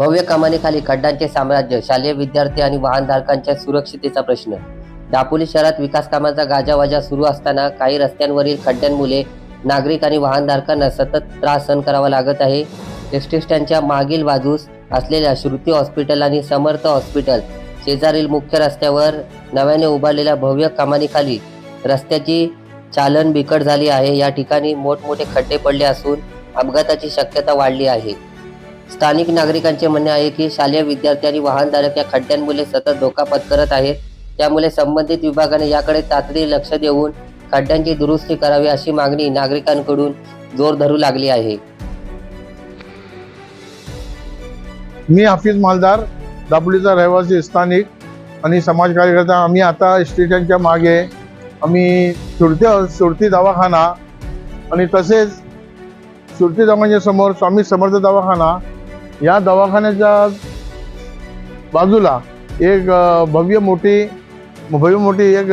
भव्य कमानीखाली खड्ड्यांचे साम्राज्य शालेय विद्यार्थी आणि वाहनधारकांच्या सुरक्षितेचा प्रश्न. दापोली शहरात विकास कामाचा गाजावाजा सुरू असताना काही रस्त्यांवरील खड्ड्यांमुळे नागरिक आणि वाहनधारकांना सतत त्रास सहन करावा लागत आहे. एसटी स्टँडच्या मागील बाजूस असलेल्या श्रुती हॉस्पिटल आणि समर्थ हॉस्पिटल शेजारील मुख्य रस्त्यावर नव्याने उभारलेल्या भव्य कमानीखाली रस्त्याची चालन बिकट झाली आहे. या ठिकाणी मोठमोठे खड्डे पडले असून अपघाताची शक्यता वाढली आहे. स्थानिक नागरिकांचे म्हणणे आहे की शालेय विद्यार्थी आणि वाहनधारक या खड्ड्यांमुळे सतत धोका पत्करत आहेत. त्यामुळे संबंधित विभागाने याकडे तातडीने लक्ष देऊन खड्ड्यांची दुरुस्ती करावी अशी मागणी नागरिकांकडून जोर धरू लागली आहे. मी हाफिज मालदार दापोलीचा रहिवासी स्थानिक आणि समाज कार्यकर्ता. आम्ही आता स्टेशनच्या मागे आम्ही सुरती सुरती दवाखाना आणि तसेच सुरती दवाखान्याच्या समोर स्वामी समर्थ दवाखाना या दवाखान्याच्या बाजूला एक भव्य मोठी भव्य मोठी एक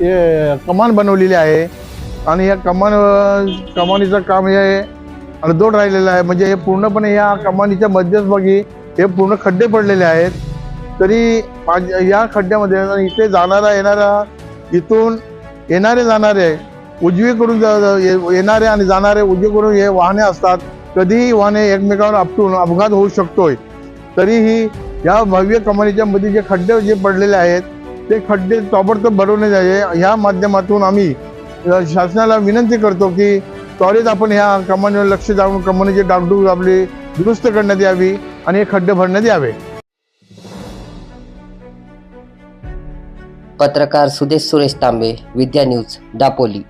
हे कमान बनवलेली आहे. आणि या कमान कमानीचं काम हे अर्धोट राहिलेलं आहे. म्हणजे हे पूर्णपणे या कमानीच्या मध्यभागी हे पूर्ण खड्डे पडलेले आहेत. तरी या खड्ड्यामध्ये इथे जाणारा येणारा इथून येणारे जाणारे उजवीकडून येणारे आणि जाणारे उजवीकडून हे वाहने असतात. कधीही वाहने एकमेकांवर आपटून अपघात होऊ शकतोय. तरीही या भव्य कमानीच्या मध्ये जे खड्डे जे पडलेले आहेत ते खड्डे ताबडतोब भरवण्यात जाये ह्या माध्यमातून आम्ही शासनाला विनंती करतो की त्वरित आपण ह्या कमानीवर लक्ष जाऊन कमानीची डागडूग आपली दुरुस्त करण्यात यावी आणि हे खड्डे भरण्यात यावे. पत्रकार सुदेश सुरेश तांबे विद्या न्यूज दापोली.